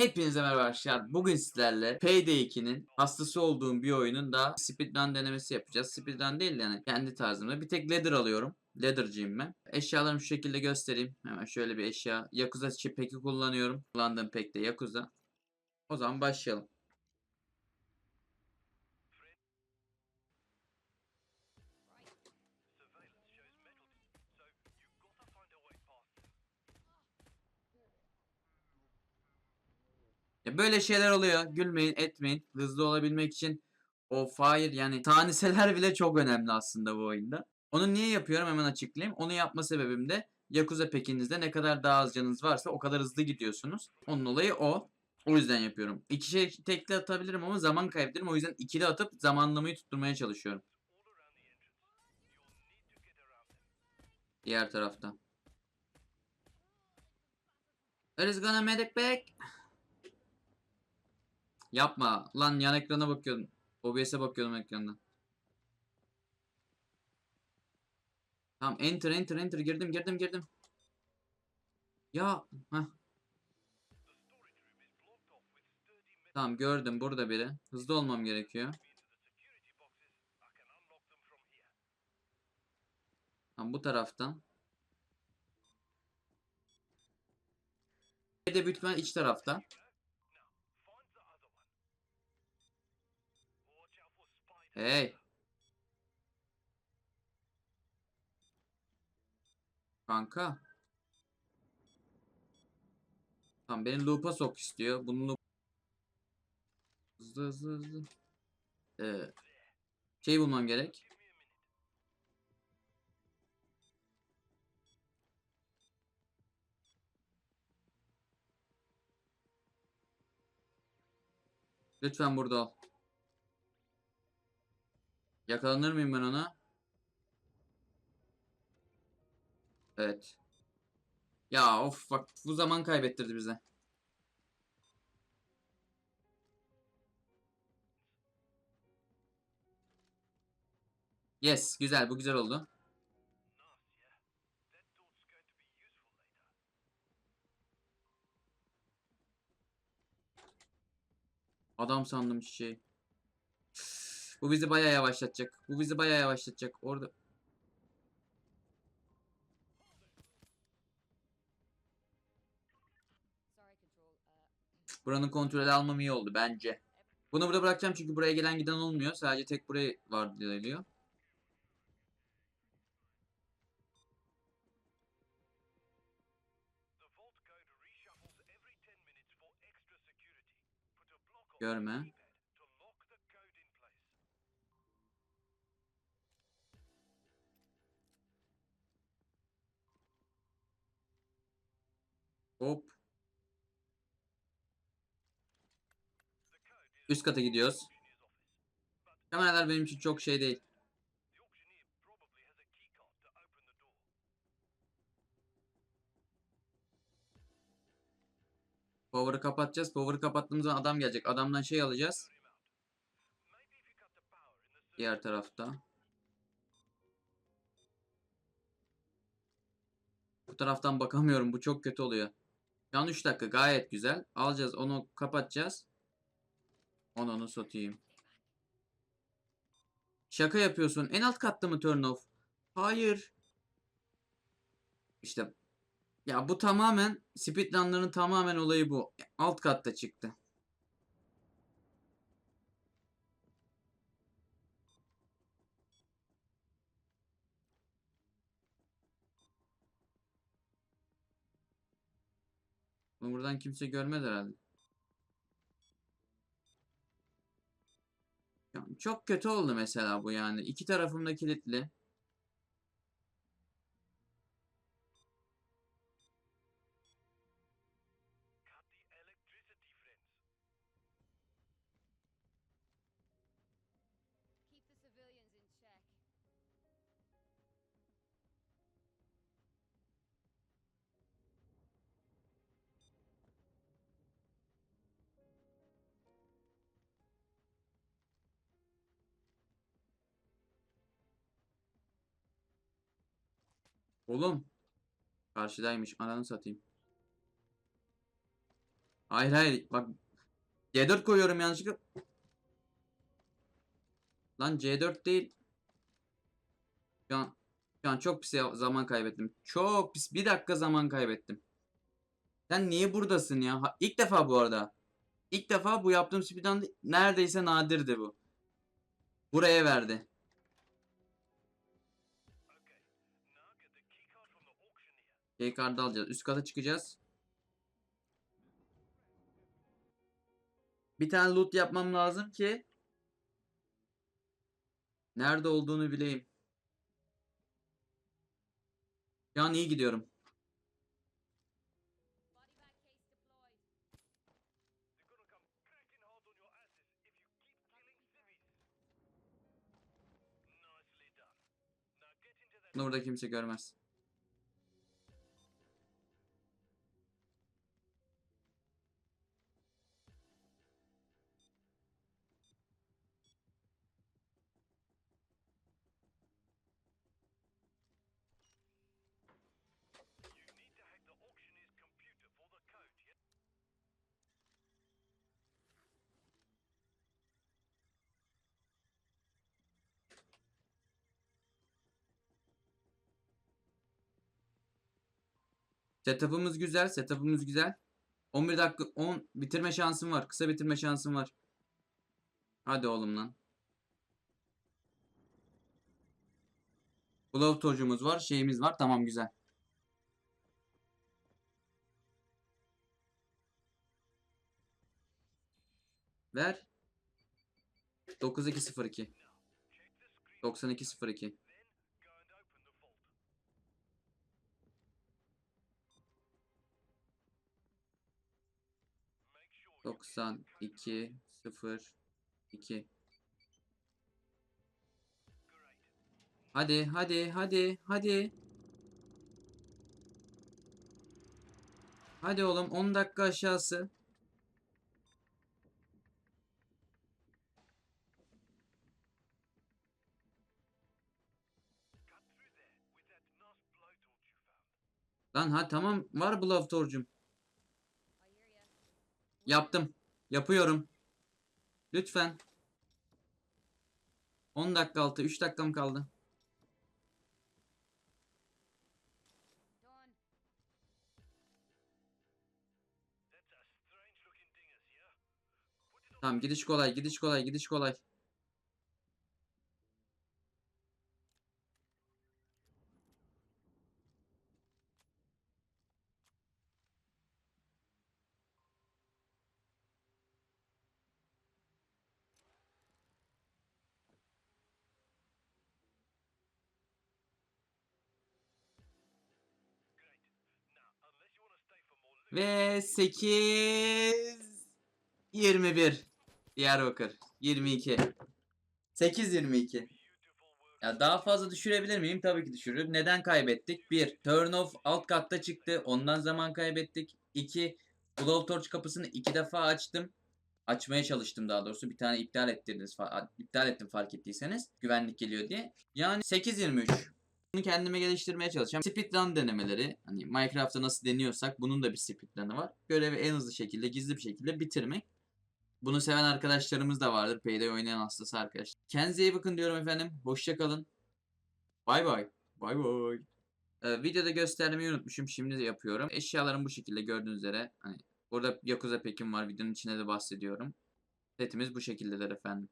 Hepinize merhaba arkadaşlar. Bugün sizlerle Payday 2'nin hastası olduğum bir oyunun da speedrun denemesi yapacağız. Speedrun değil yani kendi tarzımda. Bir tek ladder alıyorum. Ladder'cıyım ben. Eşyalarımı şu şekilde göstereyim. Hemen şöyle bir eşya. Yakuza peki kullanıyorum. Kullandığım pek de Yakuza. O zaman başlayalım. Ya böyle şeyler oluyor. Gülmeyin, etmeyin. Hızlı olabilmek için o fire yani saniseler bile çok önemli aslında bu oyunda. Onu niye yapıyorum hemen açıklayayım. Onu yapma sebebim de Yakuza pekinizde ne kadar daha az canınız varsa o kadar hızlı gidiyorsunuz. Onun olayı o. O yüzden yapıyorum. İki şey tekli atabilirim ama zaman kaybederim. O yüzden ikili atıp zamanlamayı tutturmaya çalışıyorum. Diğer tarafta. There is gonna medic back. Yapma. Lan yan ekrana bakıyordum. OBS'e bakıyordum ekrandan. Tamam enter enter enter girdim girdim girdim. Ya heh. Tamam gördüm burada biri. Hızlı olmam gerekiyor. Tamam bu taraftan. Bir de büyük iç tarafta. Hey. Kanka. Tamam beni loop'a sok istiyor. Bunu loop... Hızlı hızlı hızlı. Ee, şey bulmam gerek. Lütfen burada ol. Yakalanır mıyım ben ona? Evet. Ya of bak bu zaman kaybettirdi bize. Yes, güzel bu güzel oldu. Adam sandım şey. Bu bizi bayağı yavaşlatacak. Bu bizi bayağı yavaşlatacak. Orada buranın kontrolü almam iyi oldu bence. Bunu burada bırakacağım çünkü buraya gelen giden olmuyor. Sadece tek buraya var deniliyor. Görme. Hop. Üst kata gidiyoruz. Kameralar benim için çok şey değil. Power'ı kapatacağız. Power'ı kapattığımız zaman adam gelecek. Adamdan şey alacağız. Diğer tarafta. Bu taraftan bakamıyorum. Bu çok kötü oluyor. Şu an 3 dakika gayet güzel. Alacağız onu kapatacağız. Onu onu satayım. Şaka yapıyorsun. En alt katta mı turn off? Hayır. İşte ya bu tamamen speedrunların tamamen olayı bu. Alt katta çıktı. Bunu buradan kimse görmez herhalde. Ya çok kötü oldu mesela bu yani. İki tarafımda kilitli. Oğlum. Karşıdaymış. Ananı satayım. Hayır hayır bak C4 koyuyorum yanlışlıkla. Lan C4 değil. Şu an, şu an çok pis zaman kaybettim. Çok pis. Bir dakika zaman kaybettim. Sen niye buradasın ya? Ha, ilk defa bu arada. İlk defa bu yaptığım speedrun neredeyse nadirdi bu. Buraya verdi. Card'ı alacağız. Üst kata çıkacağız. Bir tane loot yapmam lazım ki nerede olduğunu bileyim. Şu an iyi gidiyorum. Deployed. Burada kimse görmez. Setup'ımız güzel, setup'ımız güzel. 11 dakika 10 bitirme şansım var. Kısa bitirme şansım var. Hadi oğlum lan. Glove torcumuz var, şeyimiz var. Tamam güzel. Ver. 9202. 9202. Doksan iki sıfır iki. Hadi hadi hadi hadi. Hadi oğlum 10 dakika aşağısı. Lan ha tamam var Bluff Torcum. Yaptım. Yapıyorum. Lütfen. 10 dakika altı. 3 dakikam kaldı. Tamam gidiş kolay, gidiş kolay, gidiş kolay. Ve 8 21 Diyarbakır 22 8 22 ya daha fazla düşürebilir miyim? Tabii ki düşürürüm. Neden kaybettik? 1. Turn off alt katta çıktı. Ondan zaman kaybettik. 2. Blow torch kapısını iki defa açtım. Açmaya çalıştım daha doğrusu. Bir tane iptal ettirdiniz. iptal ettim fark ettiyseniz. Güvenlik geliyor diye. Yani 8-23. Bunu kendime geliştirmeye çalışacağım. Speedrun denemeleri. Hani Minecraft'ta nasıl deniyorsak bunun da bir speedrun'ı var. Görevi en hızlı şekilde, gizli bir şekilde bitirmek. Bunu seven arkadaşlarımız da vardır. Payday oynayan hastası arkadaş. Kendinize iyi bakın diyorum efendim. Hoşça kalın. Bay bay. Bay bay. Ee, videoda göstermeyi unutmuşum. Şimdi de yapıyorum. Eşyalarım bu şekilde gördüğünüz üzere. Hani burada Yakuza Pekin var. Videonun içinde de bahsediyorum. Setimiz bu şekildedir efendim.